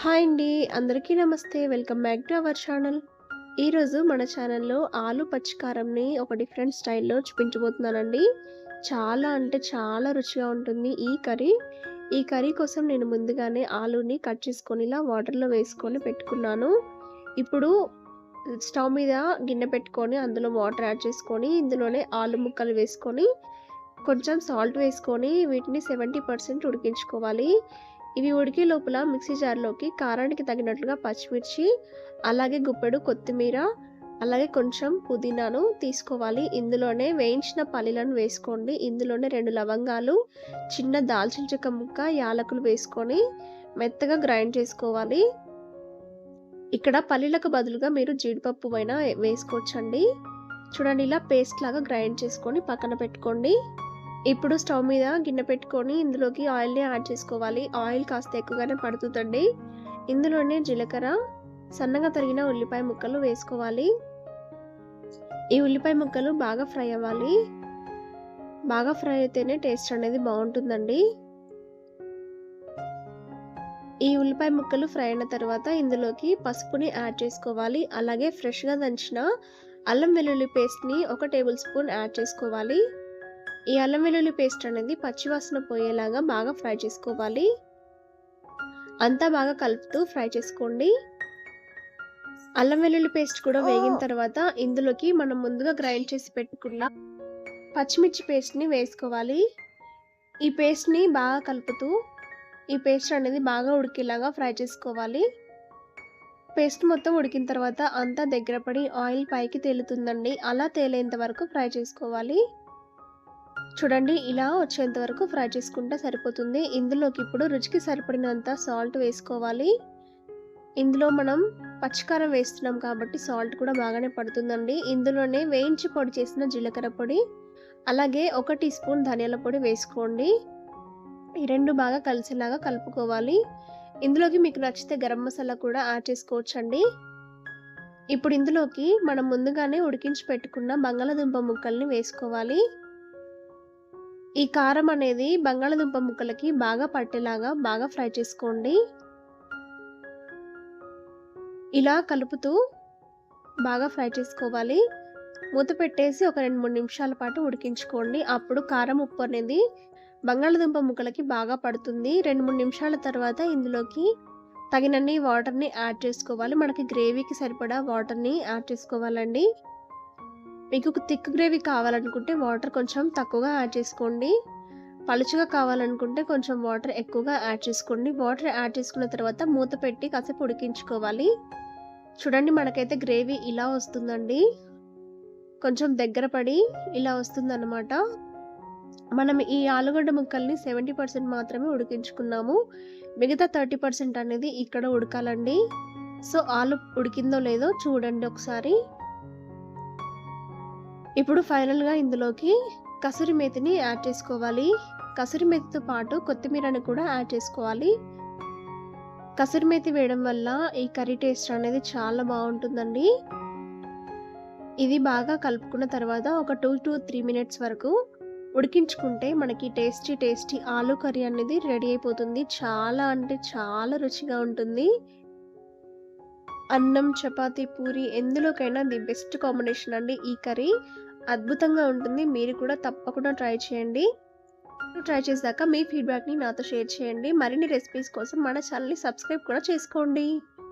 Hi అండి. అందరికీ నమస్తే. Welcome back to our channel. ఈరోజు మన ఛానల్లో ఆలు పచ్చికారంని ఒక డిఫరెంట్ స్టైల్లో చూపించబోతున్నానండి. చాలా అంటే చాలా రుచిగా ఉంటుంది ఈ కర్రీ. ఈ కర్రీ కోసం నేను ముందుగానే ఆలుని కట్ చేసుకొని ఇలా వాటర్లో వేసుకొని పెట్టుకున్నాను. ఇప్పుడు స్టవ్ మీద గిన్నె పెట్టుకొని అందులో వాటర్ యాడ్ చేసుకొని ఇందులోనే ఆలు ముక్కలు వేసుకొని కొంచెం సాల్ట్ వేసుకొని వీటిని సెవెంటీ పర్సెంట్ ఉడికించుకోవాలి. ఇవి ఉడికే లోపల మిక్సీ జార్లోకి కారానికి తగినట్లుగా పచ్చిమిర్చి అలాగే గుప్పెడు కొత్తిమీర అలాగే కొంచెం పుదీనాను తీసుకోవాలి. ఇందులోనే వేయించిన పల్లీలను వేసుకోండి. ఇందులోనే రెండు లవంగాలు చిన్న దాల్చిన చెక్క ముక్క యాలకులు వేసుకొని మెత్తగా గ్రైండ్ చేసుకోవాలి. ఇక్కడ పల్లీలకు బదులుగా మీరు జీడిపప్పు అయినా వేసుకోవచ్చండి. చూడండి ఇలా పేస్ట్ లాగా గ్రైండ్ చేసుకొని పక్కన పెట్టుకోండి. ఇప్పుడు స్టవ్ మీద గిన్నె పెట్టుకొని ఇందులోకి ఆయిల్ని యాడ్ చేసుకోవాలి. ఆయిల్ కాస్త ఎక్కువగానే పడుతుందండి. ఇందులోనే జీలకర్ర సన్నగా తరిగిన ఉల్లిపాయ ముక్కలు వేసుకోవాలి. ఈ ఉల్లిపాయ ముక్కలు బాగా ఫ్రై అవ్వాలి. బాగా ఫ్రై అయితేనే టేస్ట్ అనేది బాగుంటుందండి. ఈ ఉల్లిపాయ ముక్కలు ఫ్రై అయిన తర్వాత ఇందులోకి పసుపుని యాడ్ చేసుకోవాలి. అలాగే ఫ్రెష్గా దంచిన అల్లం వెల్లుల్లి పేస్ట్ని ఒక టేబుల్ స్పూన్ యాడ్ చేసుకోవాలి. ఈ అల్లం వెల్లుల్లి పేస్ట్ అనేది పచ్చివాసన పోయేలాగా బాగా ఫ్రై చేసుకోవాలి. అంతా బాగా కలుపుతూ ఫ్రై చేసుకోండి. అల్లం వెల్లుల్లి పేస్ట్ కూడా వేగిన తర్వాత ఇందులోకి మనం ముందుగా గ్రైండ్ చేసి పెట్టుకున్న పచ్చిమిర్చి పేస్ట్ని వేసుకోవాలి. ఈ పేస్ట్ని బాగా కలుపుతూ ఈ పేస్ట్ అనేది బాగా ఉడికేలాగా ఫ్రై చేసుకోవాలి. పేస్ట్ మొత్తం ఉడికిన తర్వాత అంతా దగ్గర పడి ఆయిల్ పైకి తేలుతుందండి. అలా తేలేంత వరకు ఫ్రై చేసుకోవాలి. చూడండి ఇలా వచ్చేంత వరకు ఫ్రై చేసుకుంటే సరిపోతుంది. ఇందులోకి ఇప్పుడు రుచికి సరిపడినంత సాల్ట్ వేసుకోవాలి. ఇందులో మనం పచ్చికారం వేస్తున్నాం కాబట్టి సాల్ట్ కూడా బాగానే పడుతుందండి. ఇందులోనే వేయించి పొడి చేసిన జీలకర్ర పొడి అలాగే ఒక టీ స్పూన్ ధనియాల పొడి వేసుకోండి. ఈ రెండు బాగా కలిసేలాగా కలుపుకోవాలి. ఇందులోకి మీకు నచ్చితే గరం మసాలా కూడా యాడ్ చేసుకోవచ్చండి. ఇప్పుడు ఇందులోకి మనం ముందుగానే ఉడికించి పెట్టుకున్న బంగాళదుంప ముక్కల్ని వేసుకోవాలి. ఈ కారం అనేది బంగాళదుంప ముక్కలకి బాగా పట్టేలాగా బాగా ఫ్రై చేసుకోండి. ఇలా కలుపుతూ బాగా ఫ్రై చేసుకోవాలి. మూత పెట్టేసి ఒక రెండు మూడు నిమిషాల పాటు ఉడికించుకోండి. అప్పుడు కారం ఉప్పు అనేది బంగాళదుంప ముక్కలకి బాగా పడుతుంది. రెండు మూడు నిమిషాల తర్వాత ఇందులోకి తగినన్ని వాటర్ని యాడ్ చేసుకోవాలి. మనకి గ్రేవీకి సరిపడా వాటర్ని యాడ్ చేసుకోవాలండి. మీకు థిక్ గ్రేవీ కావాలనుకుంటే వాటర్ కొంచెం తక్కువగా యాడ్ చేసుకోండి. పలుచగా కావాలనుకుంటే కొంచెం వాటర్ ఎక్కువగా యాడ్ చేసుకోండి. వాటర్ యాడ్ చేసుకున్న తర్వాత మూత పెట్టి కాసేపు ఉడికించుకోవాలి. చూడండి మనకైతే గ్రేవీ ఇలా వస్తుందండి. కొంచెం దగ్గర పడి ఇలా వస్తుందన్నమాట. మనం ఈ ఆలుగడ్డ ముక్కల్ని సెవెంటీ పర్సెంట్ మాత్రమే ఉడికించుకున్నాము. మిగతా థర్టీ పర్సెంట్ అనేది ఇక్కడ ఉడకాలండి. సో ఆలు ఉడికిందో లేదో చూడండి ఒకసారి. ఇప్పుడు ఫైనల్గా ఇందులోకి కసూరి మేతిని యాడ్ చేసుకోవాలి. కసూరి మేతితో పాటు కొత్తిమీరని కూడా యాడ్ చేసుకోవాలి. కసూరి మేతి వేయడం వల్ల ఈ కర్రీ టేస్ట్ అనేది చాలా బాగుంటుందండి. ఇది బాగా కలుపుకున్న తర్వాత ఒక టూ టు త్రీ మినిట్స్ వరకు ఉడికించుకుంటే మనకి టేస్టీ టేస్టీ ఆలు కర్రీ అనేది రెడీ అయిపోతుంది. చాలా అంటే చాలా రుచిగా ఉంటుంది. అన్నం చపాతి పూరి ఎందులోకైనా ది బెస్ట్ కాంబినేషన్ అండి ఈ కర్రీ. అద్భుతంగా ఉంటుంది. మీరు కూడా తప్పకుండా ట్రై చేయండి. ట్రై చేశాక మీ ఫీడ్బ్యాక్ని నాతో షేర్ చేయండి. మరిన్ని రెసిపీస్ కోసం మన ఛానల్ని సబ్స్క్రైబ్ కూడా చేసుకోండి.